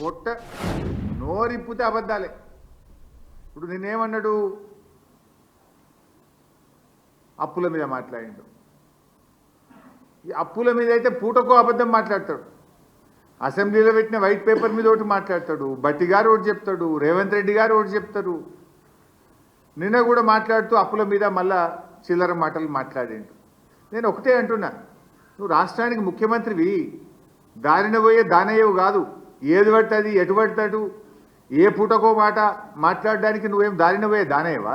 పొట్ట నోరిప్పితే అబద్ధాలే. ఇప్పుడు నేనేమన్నాడు అప్పుల మీద మాట్లాడిండు. ఈ అప్పుల మీద అయితే పూటకో అబద్ధం మాట్లాడతాడు. అసెంబ్లీలో పెట్టిన వైట్ పేపర్ మీద ఒకటి మాట్లాడతాడు. బట్టి గారు ఒకటి చెప్తాడు. రేవంత్ రెడ్డి గారు ఒకటి చెప్తారు నిన్న కూడా మాట్లాడుతూ అప్పుల మీద మళ్ళా చిల్లర మాటలు మాట్లాడిండు. నేను ఒకటే అంటున్నా. నువ్వు రాష్ట్రానికి ముఖ్యమంత్రివి. దారిన పోయే దానయ్యవు కాదు. ఏది పడుతుంది ఎటు పడతాడు ఏ పూటకో మాట మాట్లాడడానికి నువ్వేం దారినవే దానేవా?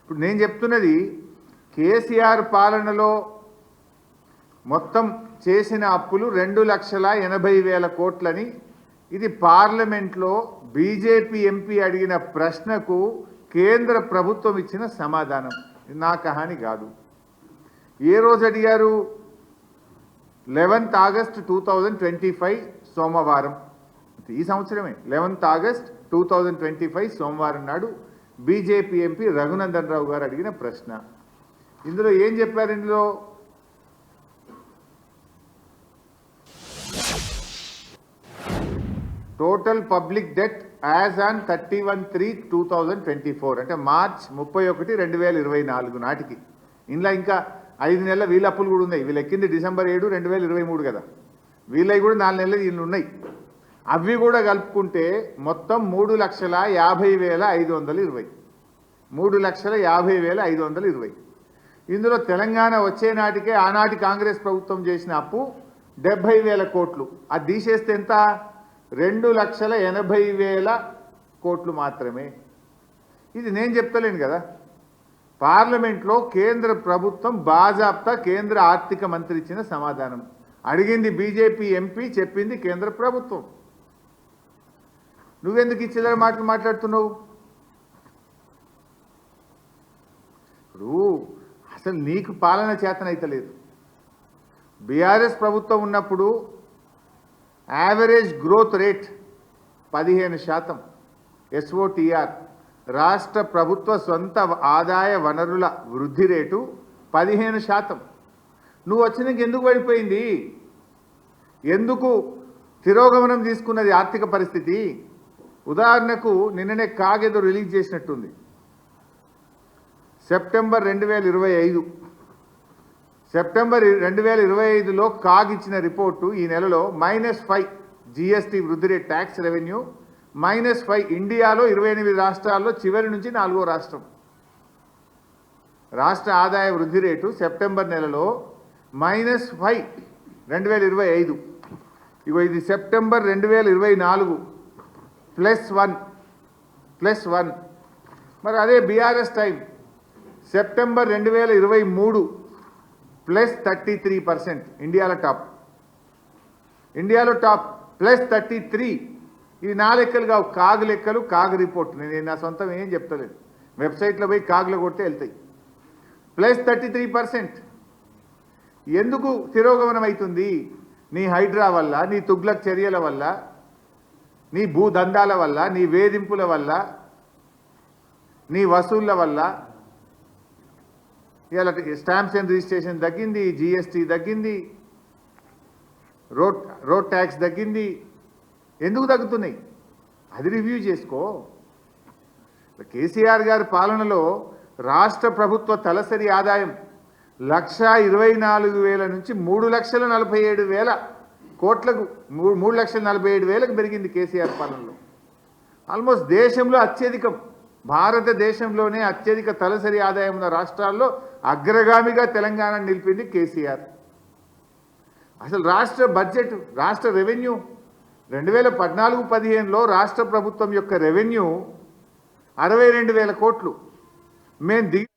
ఇప్పుడు నేను చెప్తున్నది కేసీఆర్ పాలనలో మొత్తం చేసిన అప్పులు రెండు లక్షల ఎనభై వేల కోట్లని ఇది పార్లమెంట్లో బీజేపీ ఎంపీ అడిగిన ప్రశ్నకు కేంద్ర ప్రభుత్వం ఇచ్చిన సమాధానం. నా కహాని కాదు. ఏ రోజు అడిగారు? Eleventh August two thousand twenty five సోమవారం ఈ సంవత్సరమే eleventh August two thousand twenty five సోమవారం నాడు బీజేపీ ఎంపీ రఘునందన్ రావు గారు అడిగిన ప్రశ్న. ఇందులో ఏం చెప్పారు ఇందులో? Total public debt as on thirty one three two thousand twenty four అంటే మార్చ్ ముప్పై ఒకటి రెండు వేల ఇరవై నాలుగు నాటికి. ఇందులో ఇంకా ఐదు నెలల వీళ్ళ అప్పులు కూడా ఉన్నాయి. వీళ్ళు ఎక్కింది డిసెంబర్ ఏడు రెండు వేల ఇరవై మూడు కదా. వీళ్ళవి కూడా నాలుగు నెలలు వీళ్ళు ఉన్నాయి. అవి కూడా కలుపుకుంటే మొత్తం మూడు లక్షల యాభై వేల ఐదు వందల ఇరవై. మూడు లక్షల యాభై వేల ఐదు వందల ఇరవై. ఇందులో తెలంగాణ వచ్చే నాటికే ఆనాటి కాంగ్రెస్ ప్రభుత్వం చేసిన అప్పు డెబ్భై వేల కోట్లు. అది తీసేస్తే ఎంత? రెండు లక్షల ఎనభై వేల కోట్లు మాత్రమే. ఇది నేను చెప్తలేను కదా. పార్లమెంట్లో కేంద్ర ప్రభుత్వం బాజాప్తా కేంద్ర ఆర్థిక మంత్రి ఇచ్చిన సమాధానం. అడిగింది బీజేపీ ఎంపీ చెప్పింది కేంద్ర ప్రభుత్వం. నువ్వెందుకు ఈ చిల్లర మాటలు మాట్లాడుతున్నావు? ఇప్పుడు అసలు నీకు పాలన చేతనైతలేదు బీఆర్ఎస్ ప్రభుత్వం ఉన్నప్పుడు యావరేజ్ గ్రోత్ రేట్ పదిహేను శాతం ఎస్ఓటిఆర్ రాష్ట్ర ప్రభుత్వ సొంత ఆదాయ వనరుల వృద్ధి రేటు పదిహేను శాతం. నువ్వు వచ్చినాక ఎందుకు పడిపోయింది? ఎందుకు తిరోగమనం తీసుకున్నది ఆర్థిక పరిస్థితి? ఉదాహరణకు నిన్ననే కాగేదో రిలీజ్ చేసినట్టుంది. సెప్టెంబర్ రెండు వేల ఇరవై ఐదు. సెప్టెంబర్ రెండు వేల ఇరవై ఐదులో కాగ్ ఇచ్చిన రిపోర్టు ఈ నెలలో మైనస్ ఫైవ్ జిఎస్టీ వృద్ధి rate tax revenue minus five ఇండియాలో ఇరవై ఎనిమిది రాష్ట్రాల్లో చివరి నుంచి నాలుగో రాష్ట్రం. రాష్ట్ర ఆదాయ వృద్ధి రేటు సెప్టెంబర్ నెలలో మైనస్ ఫైవ్ రెండు వేల ఇరవై ఐదు. ఇగో ఇది సెప్టెంబర్ రెండు వేల ఇరవై నాలుగు. Plus one. Plus one. మరి అదే బీఆర్ఎస్ టైం. సెప్టెంబర్ రెండు వేల ఇరవై మూడు. Plus thirty three percent. ఇండియాలో టాప్. ఇండియాలో టాప్. Plus thirty three. ఇవి నా లెక్కలు కావు. కాగు లెక్కలు కాగు రిపోర్ట్. నేను నా సొంతం ఏం చెప్తలేదు. వెబ్సైట్లో పోయి కాగులు కొడితే వెళ్తాయి. Plus thirty three percent. ఎందుకు తిరోగమనం అవుతుంది నీ హైడ్రా వల్ల నీ తుగ్లక్ చర్యల వల్ల నీ భూదందాల వల్ల నీ వేధింపుల వల్ల నీ వసూళ్ళ వల్ల? ఇలా స్టాంప్స్ అండ్ రిజిస్ట్రేషన్ తగ్గింది జిఎస్టీ తగ్గింది రోడ్ రోడ్ ట్యాక్స్ తగ్గింది ఎందుకు తగ్గుతున్నాయి? అది రివ్యూ చేసుకో. కేసీఆర్ గారి పాలనలో రాష్ట్ర ప్రభుత్వ తలసరి ఆదాయం లక్ష ఇరవై నాలుగు వేల నుంచి మూడు లక్షల నలభై ఏడు వేల కోట్లకు మూడు మూడు లక్షల నలభై ఏడు వేలకు పెరిగింది కేసీఆర్ పాలనలో. ఆల్మోస్ట్ దేశంలో అత్యధికం భారతదేశంలోనే అత్యధిక తలసరి ఆదాయం ఉన్న రాష్ట్రాల్లో అగ్రగామిగా తెలంగాణ నిలిపింది కేసీఆర్. అసలు రాష్ట్ర బడ్జెట్ రాష్ట్ర రెవెన్యూ రెండు వేల పద్నాలుగు పదిహేనులో రాష్ట్ర ప్రభుత్వం యొక్క రెవెన్యూ అరవై రెండు వేల కోట్లు. మేము దిగి